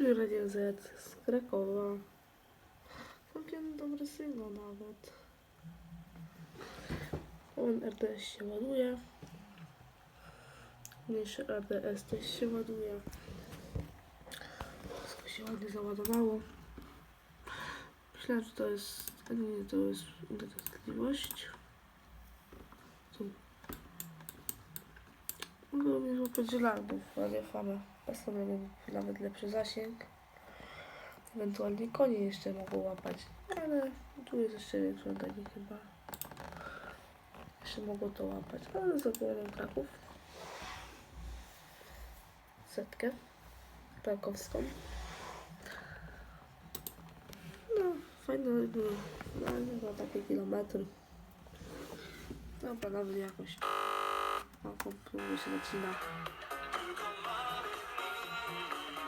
Radio Z z Krakowa. Całkiem dobry sygnał nawet. On RDS się ładuje. Mniejszy RDS też się ładuje. Wszystko się ładnie załadowało. Myślałem, że to jest... Nie, to jest internetliwość. Tu. Było mi złapać żelarków, ale famę. Postanowiłem nawet lepszy zasięg. Ewentualnie konie jeszcze mogą łapać. Ale tu jest jeszcze większy oddanie chyba. Jeszcze mogą to łapać. Ale zabieram Kraków. Setkę. Krakowską. No, fajne było. No, nie ma takie kilometry. Dobra, nawet jakoś. 하고 불고시가 지나가